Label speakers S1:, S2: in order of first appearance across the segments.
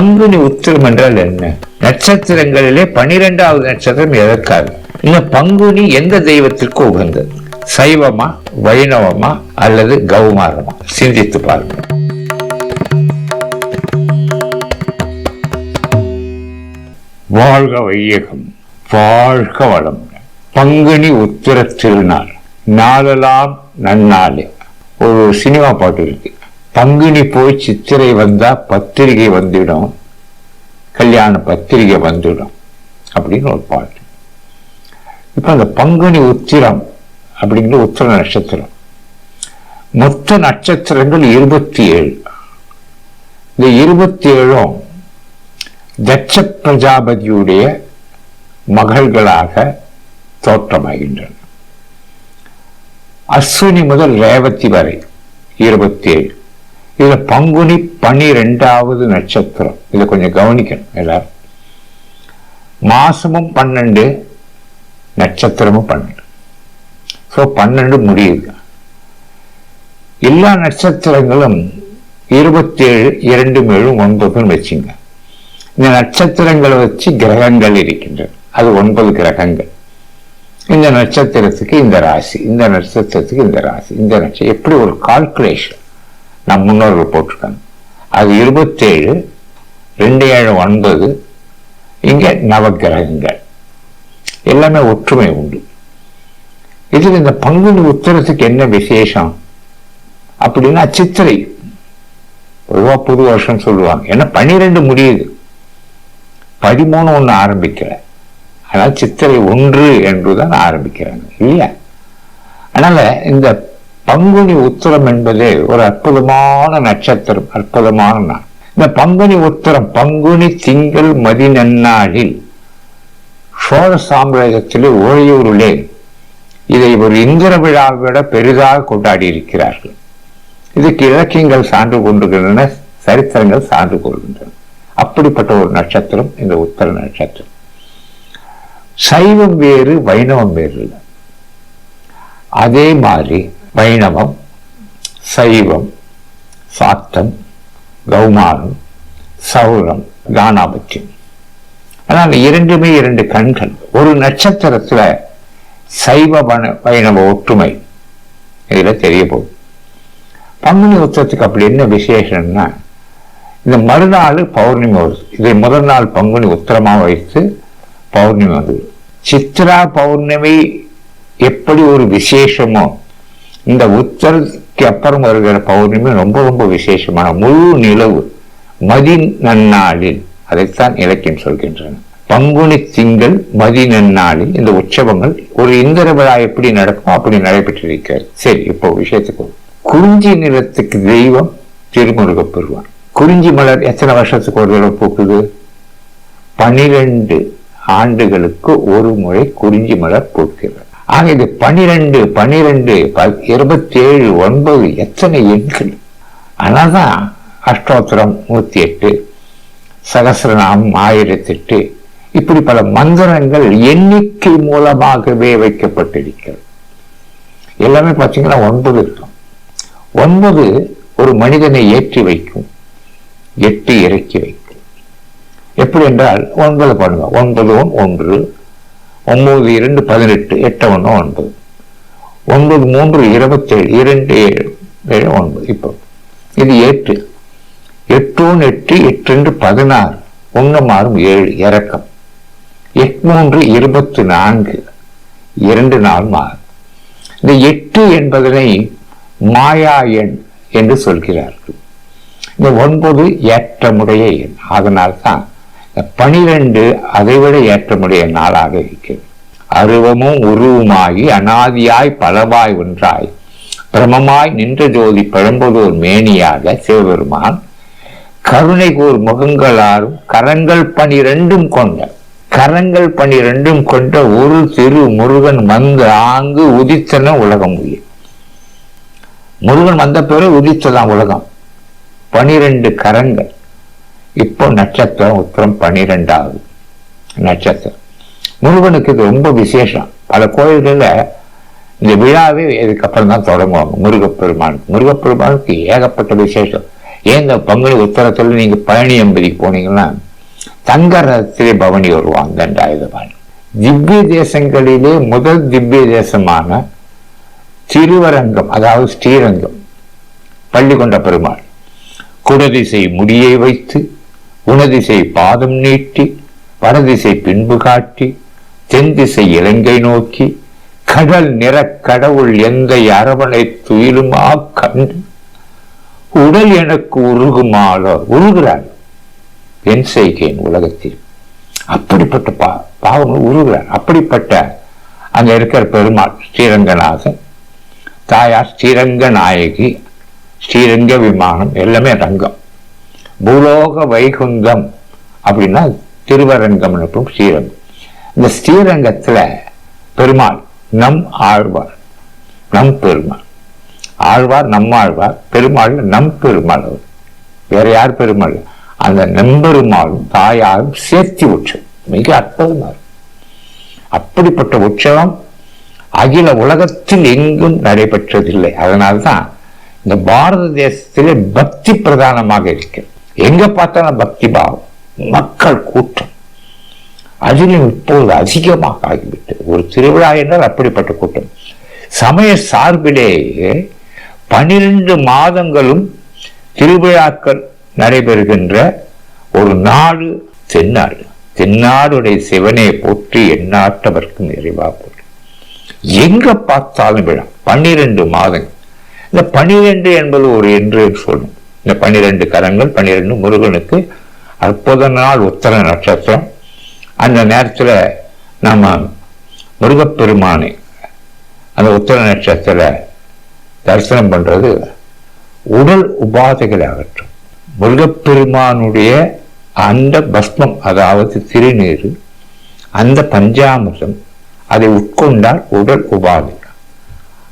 S1: பங்குனி உத்திரம் என்றால் என்ன? நட்சத்திரங்களிலே பனிரெண்டாவது நட்சத்திரம் எதற்காக? இந்த பங்குனி எந்த தெய்வத்திற்கு உகந்தது? சைவமா வைணவமா அல்லது கௌமாரமா? சிந்தித்து பாருங்க வாழ்க வையகம் வாழ்க வளம். பங்குனி உத்திர திருநாள் நாளெல்லாம் நன்னாளே. ஒரு சினிமா பாட்டு இருக்கு. பங்குனி போய் சித்திரை வந்தா பத்திரிகை வந்துடும். கல்யாண பத்திரிகை வந்துடும். அப்படின்னு ஒரு பாட்டு. இப்ப அந்த பங்குனி உத்திரம் அப்படிங்கிற உத்திர நட்சத்திரம். மொத்த நட்சத்திரங்கள் இருபத்தி ஏழு இந்த இருபத்தி ஏழும் தட்ச பிரஜாபதியுடைய மகள்களாக தோற்றமாகின்றன. அஸ்வினி முதல் ரேவதி வரை இருபத்தி ஏழு இதுல பங்குனி பன்னிரெண்டாவது நட்சத்திரம். இதை கொஞ்சம் கவனிக்கணும் எல்லாரும். மாசமும் பன்னெண்டு நட்சத்திரமும் பன்னெண்டு. ஸோ பன்னெண்டு முடியுது. எல்லா நட்சத்திரங்களும் இருபத்தி ஏழு இரண்டு ஏழும் ஒன்பதுன்னு வச்சுங்க. இந்த நட்சத்திரங்களை வச்சு கிரகங்கள் இருக்கின்றன. அது ஒன்பது கிரகங்கள். இந்த நட்சத்திரத்துக்கு இந்த ராசி இந்த நட்சத்திரத்துக்கு இந்த ராசி இந்த நட்சத்திரம். எப்படி ஒரு கால்குலேஷன் நம் முன்னோர்கள் போட்டிருக்காங்க. அது இருபத்தேழு ரெண்டு ஏழு ஒன்பது இங்க நவகிரகங்கள் எல்லாமே ஒற்றுமை உண்டு. இதில் இந்த பங்குனி உத்தரத்துக்கு என்ன விசேஷம்? அப்படின்னா சித்திரை. பொதுவாக புது வருஷம் சொல்லுவாங்க. ஏன்னா பன்னிரெண்டு முடியுது. பதிமூணு ஒன்று ஆரம்பிக்கல. ஆனால் சித்திரை ஒன்று என்றுதான் ஆரம்பிக்கிறாங்க. இல்லையா? அதனால இந்த பங்குனி உத்திரம் என்பது ஒரு அற்புதமான நட்சத்திரம் அற்புதமான நாள். இந்த பங்குனி உத்திரம் பங்குனி திங்கள் மதி நன்னாளில் சோழ சாம்ராஜ்யத்திலே ஓழையூரிலே இதை ஒரு இந்திர விழாவை விட பெரிதாக கொண்டாடி இருக்கிறார்கள் இதுக்கு இலக்கியங்கள் சான்று கொண்டுகின்றன சரித்திரங்கள் சான்று கொள்கின்றன. அப்படிப்பட்ட ஒரு நட்சத்திரம் இந்த உத்தர நட்சத்திரம். சைவம் வேறு வைணவம் வேறு இல்லை அதே மாதிரி வைணவம் சைவம் சாத்தம் கௌமானம் சௌரம் கானாபத்தியம். ஆனால் இரண்டுமே இரண்டு கண்கள். ஒரு நட்சத்திரத்துல சைவ வைணவ ஒற்றுமை. இதுல தெரிய போகுது. பங்குனி உத்தரத்துக்கு அப்படி என்ன விசேஷம்னா இந்த மறுநாள் பௌர்ணமி வருது. இதை முதல் நாள் பங்குனி உத்தரமாக வைத்து பௌர்ணமி வந்தது சித்ரா பௌர்ணமி எப்படி ஒரு விசேஷமோ இந்த உத்தரத்துக்கு அப்புறம் வருகிற பௌர்ணமி ரொம்ப ரொம்ப விசேஷமான முழு நிலவு மதி நன்னாளில் அதைத்தான் இலக்கியம் சொல்கின்றன. பங்குனி திங்கள் மதி நன்னாளில் இந்த உற்சவங்கள் ஒரு இந்திர விழா எப்படி நடக்கும் அப்படி நடைபெற்றிருக்கிறது. சரி இப்போ விஷயத்துக்கு குறிஞ்சி நிலத்துக்கு தெய்வம் திருமுருக பெருவான் குறிஞ்சி மலர் எத்தனை வருஷத்துக்கு ஒரு தடவை பூக்குது? பனிரெண்டு ஆண்டுகளுக்கு ஒரு முறை குறிஞ்சி மலர் பூக்கிறது. ஆக இது பனிரெண்டு பனிரெண்டு இருபத்தி ஏழு ஒன்பது எத்தனை எண்கள்? ஆனாதான் அஷ்டோத்திரம் நூத்தி எட்டு சகசிரநாமம் ஆயிரத்தி எட்டு இப்படி பல மந்திரங்கள் எண்ணிக்கை மூலமாகவே வைக்கப்பட்டிருக்கிறது. எல்லாமே பார்த்தீங்கன்னா ஒன்பது இருக்கும். ஒன்பது ஒரு மனிதனை ஏற்றி வைக்கும் எட்டு இறக்கி வைக்கும். எப்படி என்றால் ஒன்பது பண்ணுங்க. ஒன்பது ஒன்று ஒன்பது இரண்டு பதினெட்டு எட்டு ஒன்று ஒன்பது. ஒன்பது மூன்று இருபத்தேழு இரண்டு ஏழு ஏழு ஒன்பது. இப்போ இது எட்டு. எட்டு ஒன்று எட்டு எட்டு ரெண்டு பதினாறு. ஒன்று மாறும் ஏழு இறக்கம். எட்டு மூன்று இருபத்தி நான்கு. இரண்டு நாள் மாறும் இந்த எட்டு என்பதனை மாயா எண் என்று சொல்கிறார்கள். இந்த ஒன்பது ஏற்றமுடைய எண். அதனால்தான் பனிரெண்டு அதைவிட ஏற்றமுடைய நாளாக இருக்கிறது. அருவமும் உருவமாகி அனாதியாய் பலவாய் ஒன்றாய் பிரமமாய் நின்ற ஜோதி பழம்பதோர் மேனியாக சிவபெருமான் கருணை கூர் முகங்களாரும் கரங்கள் பனிரெண்டும் கொண்ட கரங்கள் பனிரெண்டும் கொண்ட ஒரு திரு முருகன் வந்து ஆங்கு உதித்தன உலகம் உயிர். முருகன் வந்த பிறகு உதித்ததான் உலகம். பனிரெண்டு கரங்கள். இப்போ நட்சத்திரம் உத்தரம் பனிரெண்டாவது நட்சத்திரம். முருகனுக்கு இது ரொம்ப விசேஷம். பல கோயில்களில் இந்த விழாவே இதுக்கப்புறம் தான் தொடங்குவாங்க. முருகப்பெருமானுக்கு. முருகப்பெருமானுக்கு ஏகப்பட்ட விசேஷம். ஏன் இந்த பங்குனி உத்தரத்துல நீங்க பழனி எம்பதிக்கு போனீங்கன்னா தங்க ரத்திலே பவனி வருவாங்க தண்டாயுதபாணி. திவ்ய தேசங்களிலே முதல் திவ்ய தேசமான திருவரங்கம் அதாவது ஸ்ரீரங்கம் பள்ளி கொண்ட பெருமாள் குடதிசை முடியை வைத்து உனதிசை பாதம் நீட்டி வடதிசை பின்பு காட்டி தென்திசை இலங்கை நோக்கி கடல் நிற கடவுள் எந்த அரவணை துயிலுமா கண்டு உடல் எனக்கு உருகுமாளோ உருகிறார் என் செய்கேன் உலகத்தில். அப்படிப்பட்ட பா பாவங்கள் உருகிறார் அப்படிப்பட்ட அங்க இருக்கிற பெருமாள் ஸ்ரீரங்கநாதன் தாயார் ஸ்ரீரங்க நாயகி ஸ்ரீரங்க விமானம் எல்லாமே ரங்கம். பூலோக வைகுந்தம் அப்படின்னா திருவரங்கம் எனப்படும் ஸ்ரீரங்கம். இந்த ஸ்ரீரங்கத்துல பெருமாள் நம் ஆழ்வார் நம் பெருமாள். ஆழ்வார் நம் ஆழ்வார் பெருமாள் நம் பெருமாள் அவர். வேற யார் பெருமாள்? அந்த நம்பெருமாளும் தாயாரும் சேர்த்தி உற்சவம் மிக அற்புதமாக அப்படிப்பட்ட உற்சவம் அகில உலகத்தில் எங்கும் நடைபெற்றதில்லை. அதனால்தான் இந்த பாரத தேசத்திலே பக்தி பிரதானமாக இருக்கிறது. எங்க பார்த்தாலும் பக்தி பாவம். மக்கள் கூட்டம். அதிலும் இப்போது அதிகமாக ஆகிவிட்டது ஒரு திருவிழா என்றால் அப்படிப்பட்ட கூட்டம். சமய சார்பிலேயே பனிரெண்டு மாதங்களும் திருவிழாக்கள் நடைபெறுகின்ற ஒரு நாடு தென்னாடு. தென்னாடுடைய சிவனை போற்றி எந்நாட்டவர்க்கும் இறைவா போற்றி. எங்க பார்த்தாலும் விழா பன்னிரண்டு மாதங்கள். இந்த பனிரெண்டு என்பது ஒரு என்று சொல்லணும். இந்த பன்னிரெண்டு கரங்கள் பன்னிரெண்டு முருகனுக்கு அற்புத நாள் உத்தர நட்சத்திரம். அந்த நேரத்தில் நாம் முருகப்பெருமானை அந்த உத்தர நட்சத்திர தரிசனம் பண்ணுறது உடல் உபாதைகளை அகற்றும் முருகப்பெருமானுடைய அந்த பஸ்மம் அதாவது திருநீர் அந்த பஞ்சாமிர்தம் அதை உட்கொண்டால் உடல் உபாதை.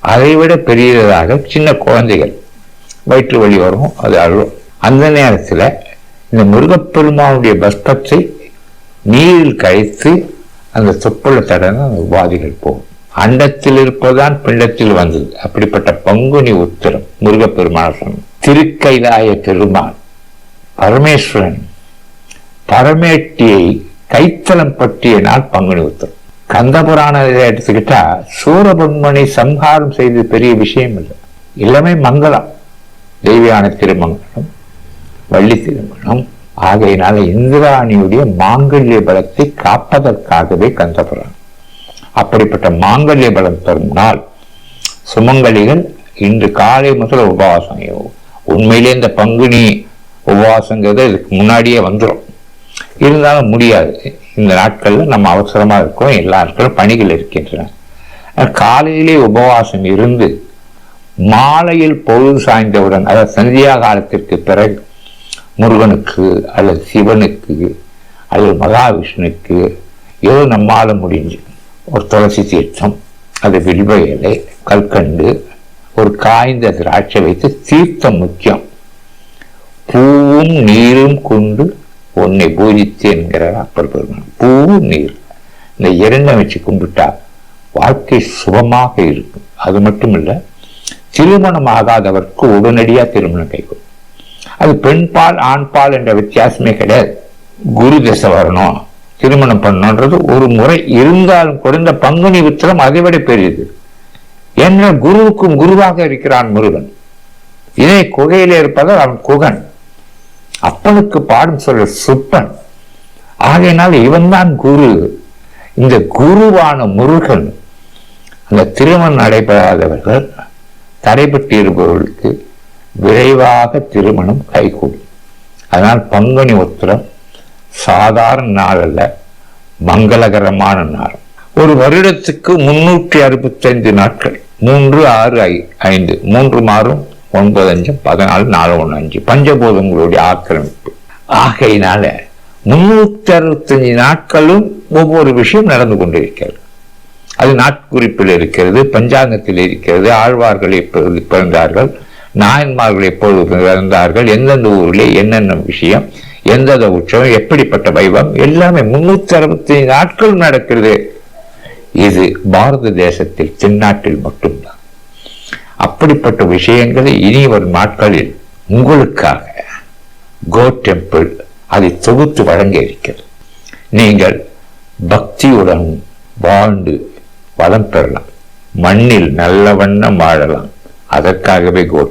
S1: அதைவிட பெரியதாக சின்ன குழந்தைகள் வயிற்று வலி வரும் அது அழும். அந்த நேரத்தில் இந்த முருகப்பெருமானுடைய பஸ்பத்தை நீரில் கழித்து அந்த தொப்புள தடன அந்த உபாதிகள் போகும். அண்டத்தில் இருப்பதுதான் பிண்டத்தில் வந்தது. அப்படிப்பட்ட பங்குனி உத்திரம் முருகப்பெருமான் திருக்கைலாய பெருமான் பரமேஸ்வரன் பரமேட்டியை கைத்தலம் பற்றிய நாள் பங்குனி உத்தரம். கந்தபுராணத்தை எடுத்துக்கிட்டா சூரபன்மனை சம்ஹாரம் செய்தது பெரிய விஷயம் இல்லை. எல்லாமே மங்களம் தெய்வியான திருமங்கலம் வள்ளி திருமணம் ஆகையினால இந்திராணியுடைய மாங்கல்ய பலத்தை காப்பதற்காகவே கந்தபுரம் அப்படிப்பட்ட மாங்கல்ய பலம் தரும் நாள் சுமங்கலிகள் இன்று காலை முதல் உபவாசம் உண்மையிலே இந்த பங்குனி உபவாசங்கிறது இதுக்கு முன்னாடியே வந்துடும் இருந்தாலும் முடியாது. இந்த நாட்கள்ல நம்ம அவசரமா இருக்கோம் எல்லா நாட்களும் பணிகள் இருக்கின்றன. காலையிலே உபவாசம் இருந்து மாலையில் பொழுது சாய்ந்தவுடன் அதாவது சந்தியா காலத்திற்கு பிறகு முருகனுக்கு அல்லது சிவனுக்கு அல்லது மகாவிஷ்ணுக்கு ஏதோ நம்மால் முடிஞ்சு ஒரு துளசி தீர்த்தம் அது வில்வ இலை கற்கண்டு ஒரு காய்ந்த திராட்சை வைத்து தீர்த்தம் முக்கியம். பூவும் நீரும் கொண்டு உன்னை பூஜித்து என்கிறார் அப்பர் பெருமான். பூ நீர். இந்த இரண்டை வச்சு கும்பிட்டா வாழ்க்கை சுகமாக இருக்கும். அது மட்டும் இல்லை திருமணம் ஆகாதவருக்கு உடனடியா திருமணம் கைக்கும் அது பெண் பால் ஆண் பால் என்ற வித்தியாசமே கிடையாது. குரு திசை வரணும் திருமணம் பண்ணணுன்றது ஒரு முறை இருந்தாலும் கூட இந்த பங்குனி உத்திரம் அதைவிட பெரியது. என்ன குருவுக்கும் குருவாக இருக்கிறான் முருகன். இதே குகையில் இருப்பதால் அவன் குகன். அப்பனுக்கு பாடம் சொல்ற சுப்பன். ஆகையினால் இவன்தான் குரு. இந்த குருவான முருகன். அந்த திருமணம் நடைபெறாதவர்கள் தடைபட்டிருப்பவர்களுக்கு விரைவாக திருமணம் கைகூடும். அதனால் பங்குனி உத்திரம் சாதாரண நாள் அல்ல மங்களகரமான நாள். ஒரு வருடத்துக்கு முன்னூற்றி அறுபத்தைந்து நாட்கள். மூன்று ஆறு ஐ ஐந்து. மூன்று மாறும் ஒன்பது அஞ்சு பதினாலு நாலு ஒன்று அஞ்சு. பஞ்சபூதங்களுடைய ஆக்கிரமிப்பு. ஆகையினால முன்னூற்றி அறுபத்தஞ்சு நாட்களும் ஒவ்வொரு விஷயம் நடந்து கொண்டிருக்கிறது. அது நாட்குறிப்பில் இருக்கிறது பஞ்சாங்கத்தில் இருக்கிறது ஆழ்வார்கள் எப்பொழுது பிறந்தார்கள் நாயன்மார்கள் எப்பொழுது பிறந்தார்கள் எந்தெந்த ஊரில் என்னென்ன விஷயம் எந்தெந்த உற்சவம் எப்படிப்பட்ட வைபம் எல்லாமே முன்னூத்தி அறுபத்தி நாட்கள் நடக்கிறது. இது பாரத தேசத்தில் தென்னாட்டில் மட்டும்தான். அப்படிப்பட்ட விஷயங்களை இனி வரும் நாட்களில் உங்களுக்காக கோ டெம்பிள் அதை தொகுத்து வழங்க இருக்கிறது. நீங்கள் பக்தியுடன் வாழ்ந்து வளம் பெறலாம். மண்ணில் நல்ல வண்ணம் வாழலாம். அதற்காகவே கோ